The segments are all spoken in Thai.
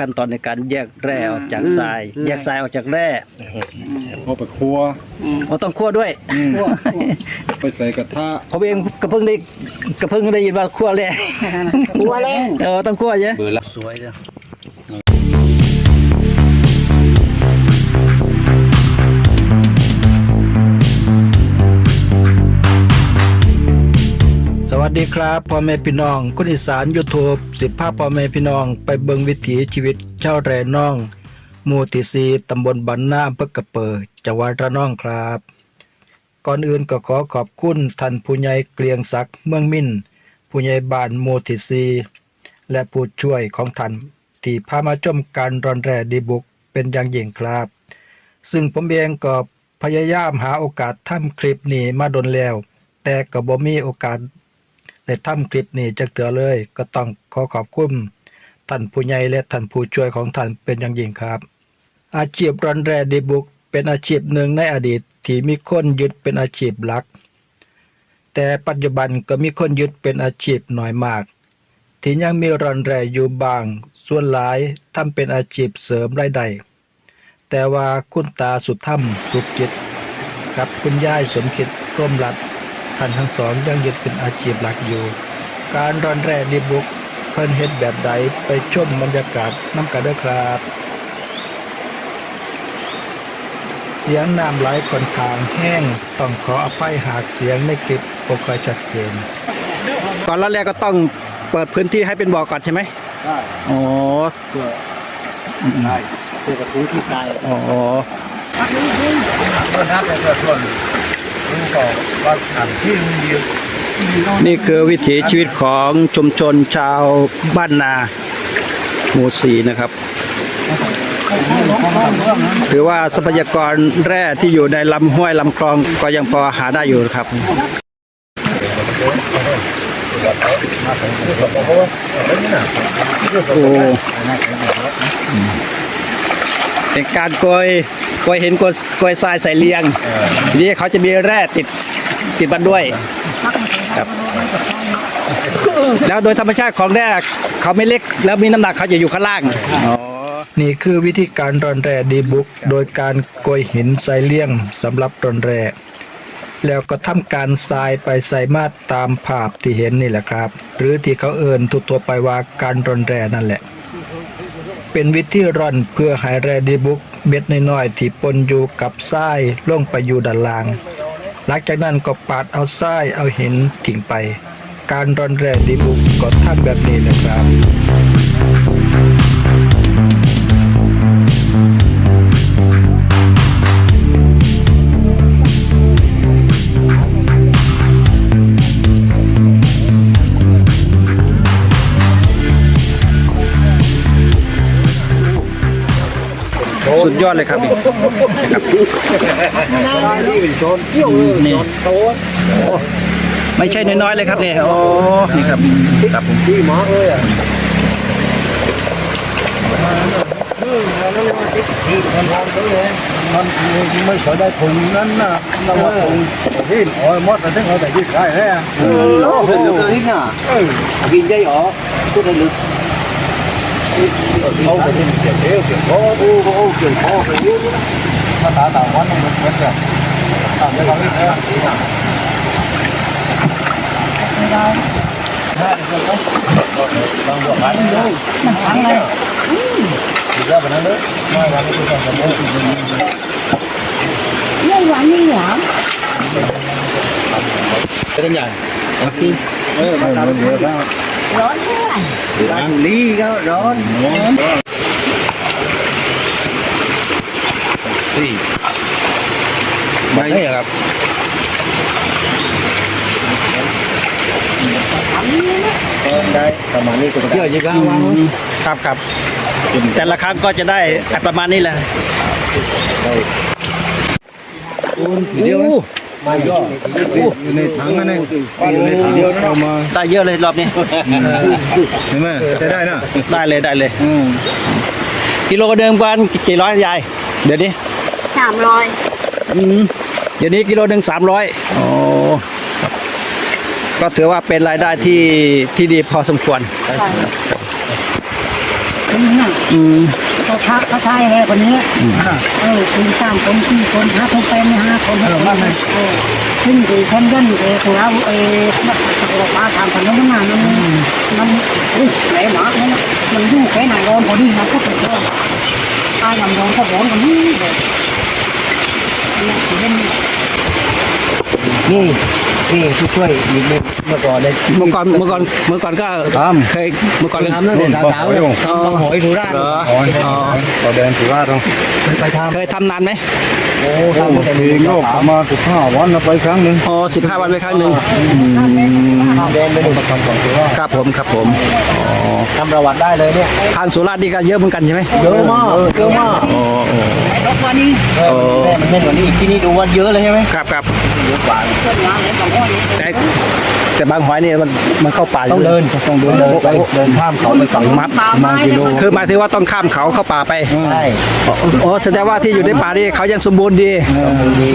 ขั้นตอนในการแยกแร่ออกจากทราย แยกทรายออกจากแร่เอาไปครัวเราต้องคั่วด้วยไปใส่กระทะผมเองก็เพิ่งได้ก็เพิ่งได้ยินว่าคั่วแร่หัวแล้วเออต้องคั่วเยอะเบอร์ละสวยจ้ะส สดีครับพ่อแม่พี่น้องคนอีสานยูทูบสิบภาพพ่อแม่พี่น้อง ไปเบิงวิถีชีวิตชาวแรน้องหมู่ที่สีตำบลบันนาอำเภอกระเปิดจังหวัดระนองครับ ก่อนอื่นก็ขอขอบคุณท่านผู้ใหญ่เกลียงศักดิ์เมืองมินผู้ใหญ่บ้านหมู่ที่สีและผู้ช่วยของท่านที่พามาชมการรอนแร่ดีบุกเป็นอย่างยิ่งครับ ซึ่งผมเองก็พยายามหาโอกาสทำคลิปนี้มาดนแล้ว แต่ก็บ่มีโอกาส ได้ำคลิปนี้จักเตือเลย ก็ต้องขอขอบคุณท่านผู้ใหญ่และท่านผู้ช่วยของท่านเป็นอย่างยิ่งครับ อาชีพรอนแร่ดีบุกเป็นอาชีพหนึ่งในอดีตที่มีคนยึดเป็นอาชีพหลัก แต่ปัจจุบันก็มีคนยึดเป็นอาชีพน้อยมาก ที่ยังมีรอนแร่อยู่บาง ส่วนหลายทำเป็นอาชีพเสริมรายได้แต่ว่าคุณตาสุดถ้ำสุขจิต กับคุณยายสมคิดร่มรัด ท่านทั้งสองยังยึดเป็นอาชีพหลักอยู่ การรอนแร่ดีบุกเพิ่นเฮ็ดแบบใดไปชมบรรยากาศน้ำกันเด้อครับ เสียงน้ำไหลค่อนข้างแห้งต้องขออภัยหากเสียงในคลิปบ่ค่อยชัดเจนก่อนแล้วแรกก็ต้องเปิดพื้นที่ให้เป็นบ่อก่อนใช่ไหมได้อ๋อเพื่อได้เพื่อกระทุ้งที่ทรายอ๋อก็นับเป็นส่ วนรู้ก่อนว่าอันที่มันยืนนี่คือวิถีชีวิตของชุมชนชาวบ้านนาหมู่สีนะครับ ถือว่าทรัพยากรแร่ที่อยู่ในลำห้วยลำคลองก็ยังพอหาได้อยู่ครับโอ้เป็นการโกย โกยเห็นโกยโกยทรายใส่เลียงทีนี้เขาจะมีแร่ติดติดมันด้วย ครับ แล้วโดยธรรมชาติของแร่เขาไม่เล็ก แล้วมีน้ำหนักเขาจะอยู่ข้างล่างนี่คือวิธีการรอนแร่ดีบุก โดยการโกยหินใส่เลี่ยงสำหรับรอนแร่แล้วก็ทำการทรายไปใส่มาตามภาพที่เห็นนี่แหละครับ หรือที่เขาเอ่นทั่วๆไปว่าการรอนแร่นั่นแหละ เป็นวิธีร่อนเพื่อให้แร่ดีบุก เม็ดน้อยๆที่ปนอยู่กับทรายลงไปอยู่ด้านล่าง หลังจากนั้นก็ปาดเอาทรายเอาหินทิ้งไป การร่อนแรงดีบุกก็ทำแบบนี้นะครับ ยอดเลยครับนี่นะครับนี่ไม่ใช่น้อยๆเลยครับเนี่ยโอ้นี่ครับครับผมที่หมอเอ้ยอะที่มันทำตัวเองมันไม่เคยได้ถุงนั้นนะเราว่าถุงที่โอ้ยมดมันถึงเอาแต่ยืดได้แน่โอ้เป็นลูกกระดิ่งอะกินได้หรอพูดได้ลึกเขาจะเป็นเสียงเอวเสียงคอโอ้โอ้เกี่ยวคอไปยุ่งภาษาต่างวันมันเหมือนกั นต่างกันเราไม่แพ้ที่น่ะบางบวกกันเลยมันทั้งเลยดีแล้วแบบนั้นเลยไม่วันนี้คือการสมมติไม่หวานไม่ หวานเป็นอย่างที่เออมันร้อนเยอะแล้วร้อนเท่าไหร่ร้อนลีก็ร้อนสี่ไม่ครับทำนี่นะได้ประมาณนี้ก็เยอะยิ่งก้าวครับครับ แต่ละครั้งก็จะได้ประมาณนี้แหละเดียว ไม่ย่ออยู่ในถังนั่นเองอยู่ในถังเดียวเอามาได้เยอะเลยรอบนี้เห็นไหมจะได้นะได้เลยได้เลยอืมกิโลเดิมกันกี่ร้อยยายเดี๋ยวนี้สามร้อยอืมเดี๋ยวนี้กิโลหนึ่งสามร้อยโอ้ก็ถือว่าเป็นรายได้ที่ที่ดีพอสมควร คนนี้น่ะอืมเขาทักเขาทายแห่คนนี้เออคุณสร้างคนที่คนหาคนเป็นหาคนเออว่าไงเออซึ่งคือคนยันเออของเราเออมาสักปาทางถนนนั่นมันมันอุ้ยไหลหมาเนี่ยมันยุ่งแค่ไหนร้อนพอดีมันก็เป็นร้อนตายอย่างร้อนก็ร้อนกันนี่เลยเนี่ ยคือเล่นนี่นี่ผู้ช่วยอีกเมื่อก่อนเลยเมื่อก่อนเมื่อก่อนเมื่อก่อนก็ทเคยเมื่อก่อนทำตั้งแต่สาวๆเลยทำบางหอยสุราษฎร์เหรอำอ๋อเราเดินถือว่าเราไปทำเคยทำนานไหมโอ้โอ้ทำตั้งแต่ทีมีโลกมาสิบห้าวันเราไปครั้งหนึ่งอ๋อสิบห้าวันไปครั้งหนึ่งแด นไปหนึ่งประคำของสุราษฎร์ครับผมครับผมทำประวัติได้เลยเนี่ยทางสุราษฎร์นี่ก็เยอะเหมือนกันใช่ไหมเยอะมากเยอะมากอ๋ออ๋อไอ้ดอกวันนี้แม่มันแน่นกว่านี้อีกที่นี่ดูว่าเยอะเลยใช่ไหมครับครับเยอะกว่าต้นไม้ไหนบางห้อยแต่ แต่บางหอยนี่มันมันเข้าป่าต้องเดินต้องเดินเดินไปเดินข้ามเขาไปฝั่งมัดมากิโลคือหมายถึงว่าต้องข้ามเขาเข้าป่าไปใช่อ๋อแสดงว่าที่อยู่ในป่านี่เขายังสมบูรณ์ดี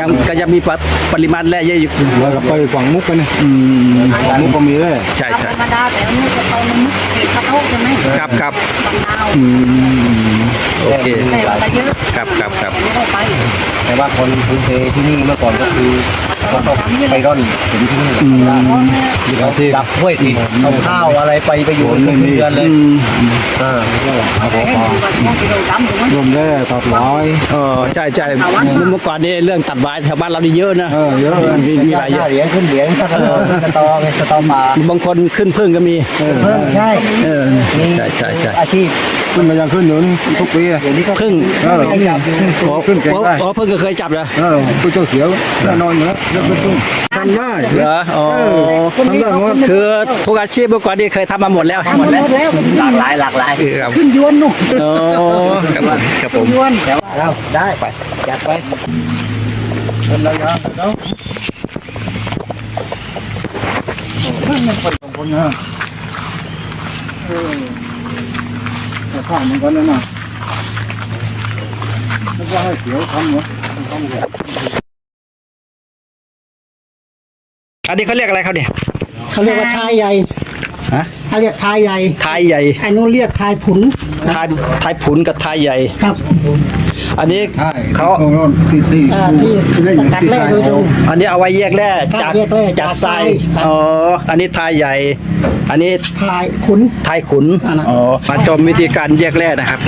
ยังก็ยังมีปริปริมาณแร่เยอะอยู่แล้วก็ไปฝั่งมุกกันนี่อืมฝั่งมุกก็มีเลยใช่ใช่ธรรมดาแต่อันนี้จะไปมันมุก เกตกระทบใช่ไหมครับครับบางดาวอืมโอเคแต่มันจะเยอะครับครับครับไม่ต้องไปแต่ว่าคนพื้นเพที่นี่เมื่อก่อนก็คือก็ตกไปร่อนถึงที่นี่เพราะเนี่ยเขาดับห้วยสิเอาข้าวอะไรไปไปอยู่เป็นเดือนเลยอืมอ่าให้ดูว่าต้องกิโลดำถูกไหมรวมได้ตัดร้อยเออใช่ใช่เมื่อก่อนนี่เรื่องตัดไม้แถวบ้านเรานี่เยอะนะเออเยอะเลยมีมีหลายเยห้าอะเหรียญขึ้นเหรียญถ้าสตอไงสตอมาบางคนขึ้นพึ่งก็มีเพิ่มใช่เออใช่ใช่ใช่อาชีพขึ้นมายังขึ้นอยู่นี่ทุกปีอะเดี๋ยวนี้ก็พึ่งเอออ๋อขึ้นเก่งได้อ๋อพึ่งก็เคยจับเหรอเออผู้เจ้าเขียวแน่นอนอยู่แล้วแล้วก็ต้องทำได้เหรออ๋อทำได้หมดคือทุกอาชีพเมื่อก่อนนี่เคยทำมาหมดแล้วหมดแล้วแล้วหลากหลายหลากหลายเออครับขึ้นยวนนู่นอ๋อครับผมครับผมยวนแต่ว่าเราได้ไปจัดไปเป็นระยะแล้วขึ้นมันคนสองคนนะเออ แต่ข้าวเหมือนกันนะนะม่ว่าให้เขียวทำเหรอทำเหรออันนี้เขาเรียกอะไรเขาเนี่ยเขาเรียกว่าทายใหญ่ฮะเขาเรียกทายใหญ่ทายใหญ่ไอ้นู้นเรียกทายผุนทายทายผุนกับทายใหญ่ครับ อันนี้ใช่เขาที่ที่อ่าที่ตัดแรกโดยตรง อันนี้เอาไว้แยกแร่จากแยกแร่จากจากทรายทราย อ๋ออันนี้ทายใหญ่ อันนี้ทายขุนทายขุนอันนั้นอ๋อมาชมวิธีการแยกแร่นะครับ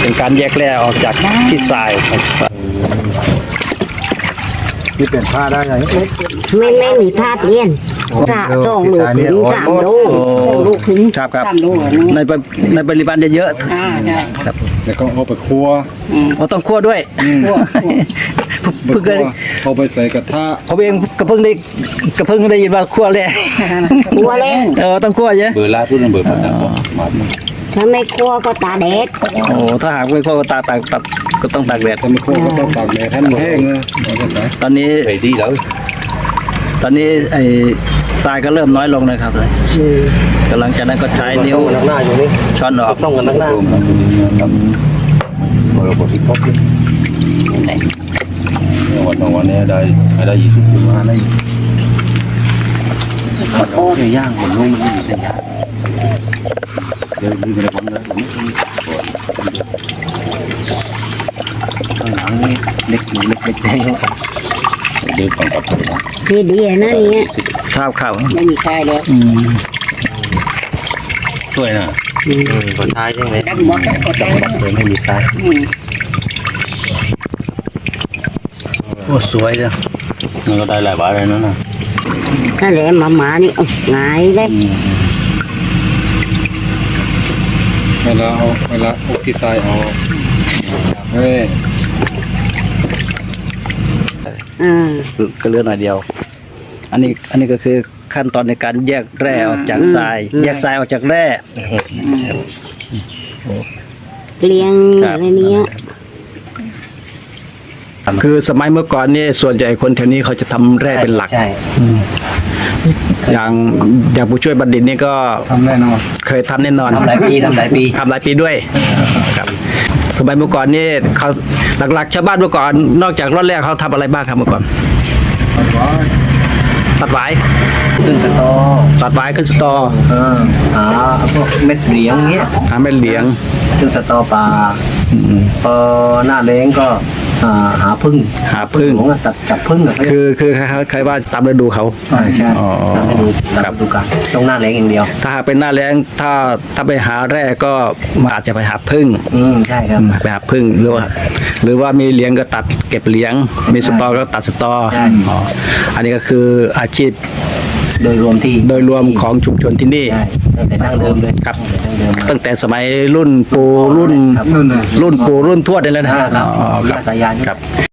เป็นการแยกแร่ออกจากที่ทรายที่เป็นผ้าได้ไงไม่ไม่มีธาตุเรียน กะต้องลูกถึงสามลูกลูกถึงครับครับสามลูกเหรอเนอะในปริในปริมาณเยอะอ่าใช่แล้วก็เอาไปครัวอืมๆเราต้องคั่วด้วยพวกพวกเพิ่งเคยเอาไปใส่กระทะผมเองก็เพิ่งได้ก็เพิ่งได้ยินว่าคั่วแร่ครัวเลยเออต้องคั่วเยอะเบอร์ลาทุนเบอร์พันธุ์มาถ้าไม่ครัวก็ตาแดดโอ้ถ้าหากไม่คั่วก็ตาตากตัดก็ต้องตากแดดถ้าไม่ครัวก็ต้องตากแดดให้มันแห้งนะเอาไปใส่ตอนนี้ไปดีแล้วตอนนี้ไอ้ ทรายก็เริ่มน้อยลงนะครับเลยกำลังจากนั้นก็ใช้นิ้วนักหน้าอยู่นี่ช้อนออกต้องกันนักหน้าเราบทที่พบวันสองวันนี้ได้ได้ยี่สิบมาได้โอ้ยย่างมันนุ่มมันมีเส้นย่างเดี๋ยวดูกันเลยผมนะข้างหลังนี่เล็กเล็กเล็กแดงเดี๋ยวก่อนกับผมคือดีนะเนี่ยข้าวข้าวไม่มีใครเลยอืมช่วยนะคนท้ายใช่ไหมดันบอลก็จังหวัดเลยไม่มีซ้ายอืมโอ้สวยเลยมันก็ได้หลายบาทเลยนะนะถ้าแหลมมาหมานี่เอาหงายเลยเวลาเอาเวลาเอาที่ทรายเอาเฮ้ย อ่าก็เหลือหน่อยเดียว อันนี้อันนี้ก็คือขั้นตอนในการแยกแร่ออกจากทราย แยกทรายออกจากแร่เกลียงครับอะไรเนี้ยคือสมัยเมื่อก่อนนี่ส่วนใหญ่คนแถวนี้เขาจะทำแร่เป็นหลักใช่อย่างอย่างผู้ช่วยบัณฑิตนี่ก็ทำแน่นอนเคยทำแน่นอนทำหลายปีทำหลายปีทำหลายปีด้วยครับ สมัยเมื่อก่อนนี่เขาหลักๆชาวบ้านเมื่อก่อน นอกจากรอดแรกเขาทำอะไรบ้างครับเมื่อก่อนตัดไว้ตัดไว้ขึ้นสตอ ตัดไว้ขึ้นสตอเออหาพวกเม็ดเหลียงเงี้ยหาแม่เหลียง ขึ้นสตอปลาอืมพอหน้าแล้งก็ อ่าหาพึ่งหาพึ่งผมก็ตัดจับพึ่งอะคือคือใครว่าตามฤดูเขาใช่ใช่อ๋อตามฤดูตามฤดูกาลต้องหน้าแล้งอย่างเดียว ถ้าหากเป็นหน้าแล้งถ้าถ้าไปหาแร่ก็อาจจะไปหาพึ่งอืมใช่ครับ ไปหาพึ่งหรือว่าหรือว่ามีเลี้ยงก็ตัดเก็บเลี้ยง มีสตอก็ตัดสตอใช่ อ๋ออันนี้ก็คืออาชีพ โดยรวมที่โดยรวมของชุมชนที่นี่ ใช่ตั้งแต่ดั้งเดิมเลยครับ ตั้งแต่ดั้งเดิมมาตั้งแต่สมัยรุ่นปู่รุ่น ครับรุ่นปู่รุ่นทวดนี่แหล้วนะอ่าครับ อ๋อคย่ารับตายายนี่ครับ